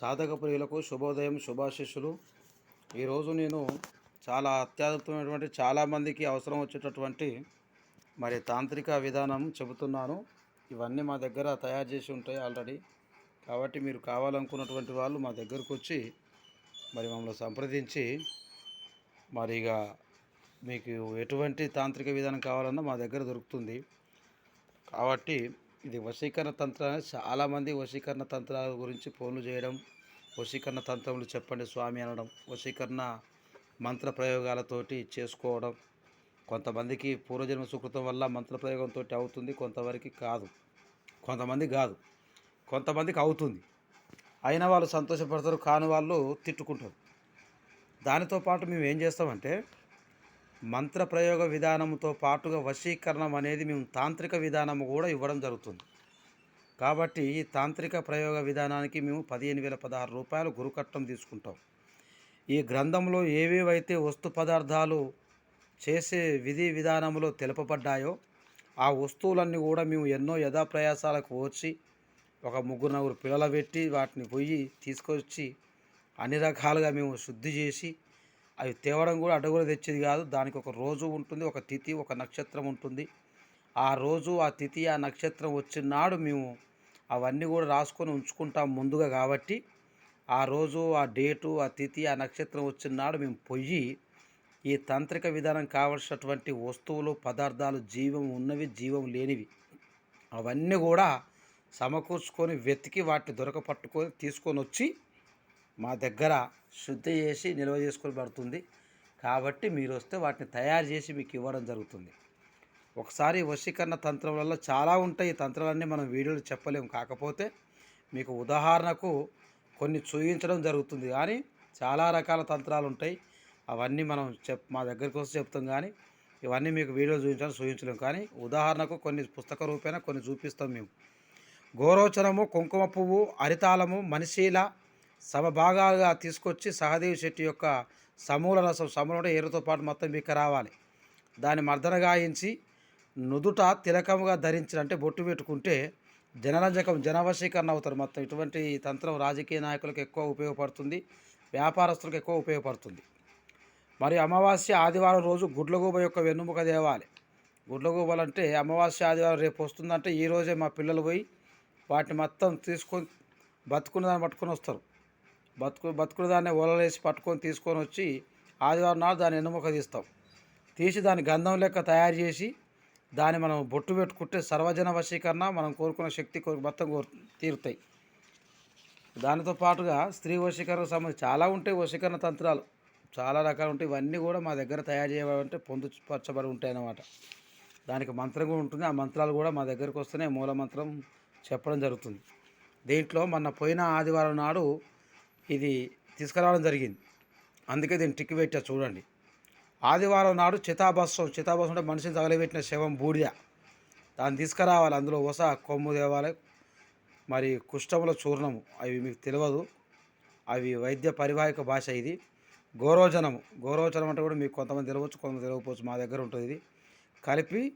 సాధక ప్రియులకు శుభోదయం శుభాశిష్యులు ఈరోజు నేను చాలా అత్యాధుతమైనటువంటి చాలామందికి అవసరం వచ్చేటటువంటి మరి తాంత్రిక విధానం చెబుతున్నాను. ఇవన్నీ మా దగ్గర తయారు చేసి ఉంటాయి ఆల్రెడీ. కాబట్టి మీరు కావాలనుకున్నటువంటి వాళ్ళు మా దగ్గరకు వచ్చి మరి మమ్మల్ని సంప్రదించి మరి ఇక మీకు ఎటువంటి తాంత్రిక విధానం కావాలన్నా మా దగ్గర దొరుకుతుంది. కాబట్టి ఇది వశీకరణ తంత్ర. చాలామంది వశీకరణ తంత్రాల గురించి ఫోన్లు చేయడం వశీకరణ తంత్రములు చెప్పండి స్వామి అనడం వశీకరణ మంత్ర ప్రయోగాలతోటి చేసుకోవడం. కొంతమందికి పూర్వజన్మ సుకృతం వల్ల మంత్రప్రయోగంతో అవుతుంది కొంతవరకు కాదు. కొంతమంది కాదు. కొంతమందికి అవుతుంది. అయిన వాళ్ళు సంతోషపడతారు కాని వాళ్ళు తిట్టుకుంటారు. దానితో పాటు మేము ఏం చేస్తామంటే మంత్ర ప్రయోగ విధానంతో పాటుగా వశీకరణం అనేది మేము తాంత్రిక విధానము కూడా ఇవ్వడం జరుగుతుంది. కాబట్టి ఈ తాంత్రిక ప్రయోగ విధానానికి మేము పదిహేను వేల పదహారు రూపాయలు గురుకట్టం తీసుకుంటాం. ఈ గ్రంథంలో ఏవేవైతే వస్తు పదార్థాలు చేసే విధి విధానంలో తెలుపబడ్డాయో ఆ వస్తువులన్నీ కూడా మేము ఎన్నో యథాప్రయాసాలకు వచ్చి ఒక ముగ్గురు నలుగురు పిల్లలు పెట్టి వాటిని పోయి తీసుకొచ్చి అన్ని రకాలుగా మేము శుద్ధి చేసి అవి తేవడం కూడా అడుగులు తెచ్చేది కాదు. దానికి ఒక రోజు ఉంటుంది ఒక తిథి ఒక నక్షత్రం ఉంటుంది. ఆ రోజు ఆ తిథి ఆ నక్షత్రం వచ్చిన నాడు మేము అవన్నీ కూడా రాసుకొని ఉంచుకుంటాం ముందుగా కాబట్టి ఆ రోజు ఆ డేటు ఆ తిథి ఆ నక్షత్రం వచ్చిన నాడు మేము పొయ్యి ఈ తాంత్రిక విధానం కావలసినటువంటి వస్తువులు పదార్థాలు జీవం ఉన్నవి జీవం లేనివి అవన్నీ కూడా సమకూర్చుకొని వెతికి వాటిని దొరకపట్టుకొని తీసుకొని వచ్చి మా దగ్గర శుద్ధి చేసి నిల్వ చేసుకొని పడుతుంది. కాబట్టి మీరు వస్తే వాటిని తయారు చేసి మీకు ఇవ్వడం జరుగుతుంది. ఒకసారి వశీకరణ తంత్రం వల్ల చాలా ఉంటాయి. ఈ తంత్రాలన్నీ మనం వీడియోలు చెప్పలేము. కాకపోతే మీకు ఉదాహరణకు కొన్ని చూపించడం జరుగుతుంది. కానీ చాలా రకాల తంత్రాలు ఉంటాయి. అవన్నీ మనం చెప్ మా దగ్గరికి వస్తే చెప్తాం కానీ ఇవన్నీ మీకు వీడియోలు చూపించాలని చూపించలేము కానీ ఉదాహరణకు కొన్ని పుస్తక రూపేణ కొన్ని చూపిస్తాం మేము. గోరోచనము కుంకుమ పువ్వు అరితాళము మనిషీల సమభాగాలుగా తీసుకొచ్చి సహదేవి శెట్టి యొక్క సమూల రసం సమూలం అంటే పాటు మొత్తం మీకు రావాలి. దాన్ని మర్దన గాయించి నుదుట తిలకముగా ధరించిన అంటే బొట్టు పెట్టుకుంటే జనరంజకం జనవశీకరణ అవుతారు మొత్తం. ఇటువంటి తంత్రం రాజకీయ నాయకులకు ఎక్కువ ఉపయోగపడుతుంది వ్యాపారస్తులకు ఎక్కువ ఉపయోగపడుతుంది. మరి అమావాస్య ఆదివారం రోజు గుడ్లగూబ యొక్క వెన్నుముక దేవాలి గుడ్లగూబలు అంటే అమావాస్య ఆదివారం రేపు వస్తుందంటే ఈ రోజే మా పిల్లలు పోయి వాటిని మొత్తం తీసుకొని బతుకున్న దాన్ని పట్టుకొని వస్తారు. బతుకు బతుకుడు దాన్ని ఒలలేసి పట్టుకొని తీసుకొని వచ్చి ఆదివారం నాడు దాన్ని ఎన్నుముక తీస్తాం. తీసి దాన్ని గంధం లెక్క తయారు చేసి దాన్ని మనం బొట్టు పెట్టుకుంటే సర్వజన వశీకరణ మనం కోరుకున్న శక్తి కోరు మొత్తం కోరు తీరుతాయి. దానితో పాటుగా స్త్రీ వశీకరణ సంబంధించి చాలా ఉంటాయి వశీకరణ తంత్రాలు. చాలా రకాలు ఉంటాయి. ఇవన్నీ కూడా మా దగ్గర తయారు చేయబడి పొందుపరచబడి ఉంటాయి అన్నమాట దానికి మంత్రం కూడా ఉంటుంది. ఆ మంత్రాలు కూడా మా దగ్గరకు వస్తేనే మూల మంత్రం చెప్పడం జరుగుతుంది. దీంట్లో మొన్న పోయిన ఆదివారం నాడు ఇది తీసుకురావడం జరిగింది. అందుకే దీన్ని టిక్కి పెట్టా చూడండి. ఆదివారం నాడు చితాభస్వం చితాభస్వం అంటే మనిషిని తగలబెట్టిన శవం బూడిద. దాన్ని తీసుకురావాలి. అందులో వస కొమ్ము తేవాలి మరి కుష్టముల చూర్ణము. అవి మీకు తెలియదు. అవి వైద్య పరివాహిక భాష ఇది. గౌరవజనము గౌరవజనం అంటే కూడా మీకు కొంతమంది తెలియవచ్చు కొంతమంది తెలియకపోవచ్చు మా దగ్గర ఉంటుంది ఇది. కలిపి